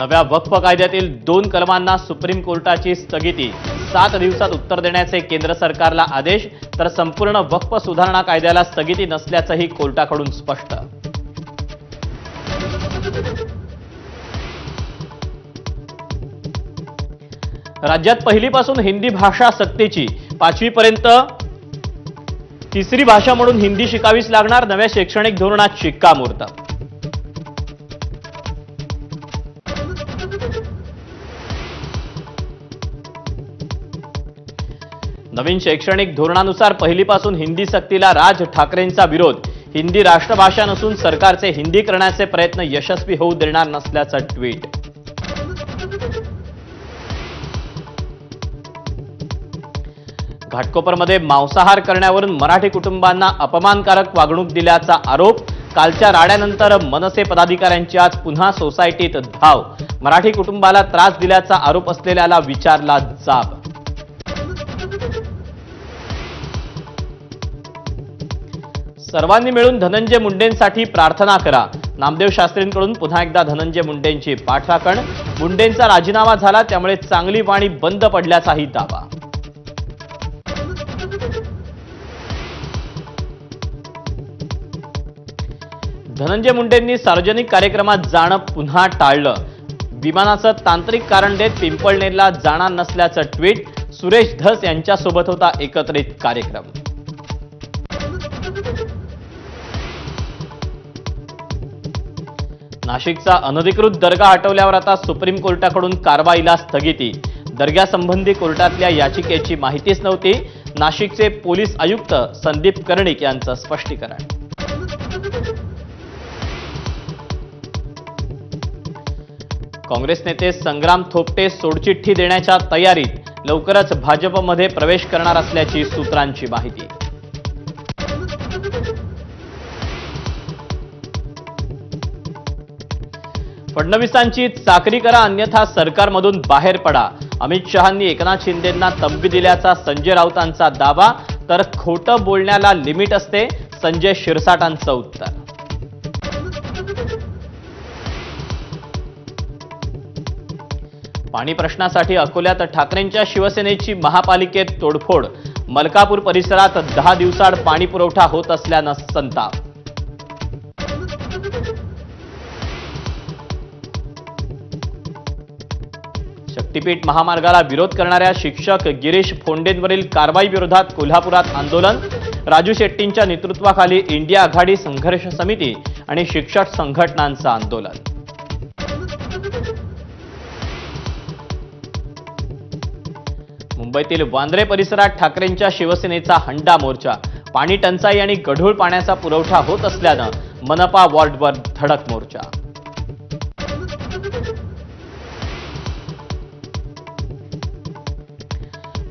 नव्या वक्फ कायद्यातील दोन कलमांना सुप्रीम कोर्टाची स्थगिती. सात दिवसात उत्तर देण्याचे केंद्र सरकारला आदेश तर संपूर्ण वक्फ सुधारणा कायद्याला स्थगिती नसल्याचंही कोर्टाकडून स्पष्ट. राज्यात पहिलीपासून हिंदी भाषा सक्तीची. पाचवीपर्यंत तिसरी भाषा म्हणून हिंदी शिकावीच लागणार नव्या शैक्षणिक धोरणात शिक्कामोर्तब. नवीन शैक्षणिक धोरणानुसार पहिलीपासून हिंदी सक्तीला राज ठाकरेंचा विरोध. हिंदी राष्ट्रभाषा नसून सरकारचे हिंदी करण्याचे प्रयत्न यशस्वी होऊ देणार नसल्याचं ट्विट. घाटकोपरमध्ये मांसाहार करण्यावरून मराठी कुटुंबांना अपमानकारक वागणूक दिल्याचा आरोप. कालच्या राड्यानंतर मनसे पदाधिकाऱ्यांची आज पुन्हा सोसायटीत धाव. मराठी कुटुंबाला त्रास दिल्याचा आरोप असलेल्याला विचारला जाब. सर्वांनी मिळून धनंजय मुंडेंसाठी प्रार्थना करा. नामदेव शास्त्रींकडून पुन्हा एकदा धनंजय मुंडेंची पाठराखण. मुंडेंचा राजीनामा झाला त्यामुळे चांगली वाणी बंद पडल्याचाही दावा. धनंजय मुंडेंनी सार्वजनिक कार्यक्रमात जाणं पुन्हा टाळलं. विमानाचं तांत्रिक कारण देत पिंपळनेरला जाणार नसल्याचं ट्विट सुरेश धस यांच्यासोबत होता एकत्रित कार्यक्रम. नाशिकचा अनधिकृत दर्गा हटवल्यावर आता सुप्रीम कोर्टाकडून कारवाईला स्थगिती. दर्ग्यासंबंधी कोर्टातल्या याचिकेची माहितीच नव्हती. नाशिकचे पोलीस आयुक्त संदीप कर्णिक यांचं स्पष्टीकरण. काँग्रेस नेते संग्राम थोपटे सोडचिठ्ठी देण्याच्या तयारीत लवकरच भाजपमध्ये प्रवेश करणार असल्याची सूत्रांची माहिती. फडणवीसांची चाकरी करा अन्यथा सरकारमधून बाहेर पडा. अमित शहांनी एकनाथ शिंदेंना तंबी दिल्याचा संजय राऊतांचा दावा तर खोटं बोलण्याला लिमिट असते संजय शिरसाटांचं उत्तर. पाणी प्रश्नासाठी अकोल्यात ठाकरेंच्या शिवसेनेची महापालिकेत तोडफोड. मलकापूर परिसरात दहा दिवसाड पाणी पुरवठा होत असल्यानं संताप. शक्तीपीठ महामार्गाला विरोध करणाऱ्या शिक्षक गिरीश फोंडेंवरील कारवाई विरोधात कोल्हापुरात आंदोलन. राजू शेट्टींच्या नेतृत्वाखाली इंडिया आघाडी संघर्ष समिती आणि शिक्षक संघटनांचं आंदोलन. मुंबईतील वांद्रे परिसरात ठाकरेंच्या शिवसेनेचा हंडा मोर्चा. पाणी टंचाई आणि गढूळ पाण्याचा पुरवठा होत असल्यानं मनपा वॉर्डवर धडक मोर्चा.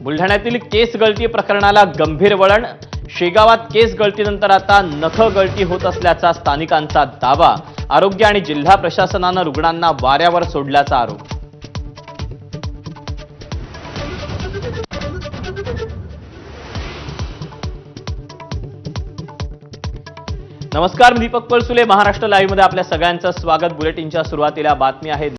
बुलढाण्यातील केस गळती प्रकरणाला गंभीर वळण. शेगावात केस गळतीनंतर आता नख गळती होत असल्याचा स्थानिकांचा दावा. आरोग्य आणि जिल्हा प्रशासनानं रुग्णांना वाऱ्यावर सोडल्याचा आरोप. नमस्कार मी दीपक पळसुले महाराष्ट्र लाईव्हमध्ये आपल्या सगळ्यांचं स्वागत. बुलेटिनच्या सुरुवातीला बातमी आहे.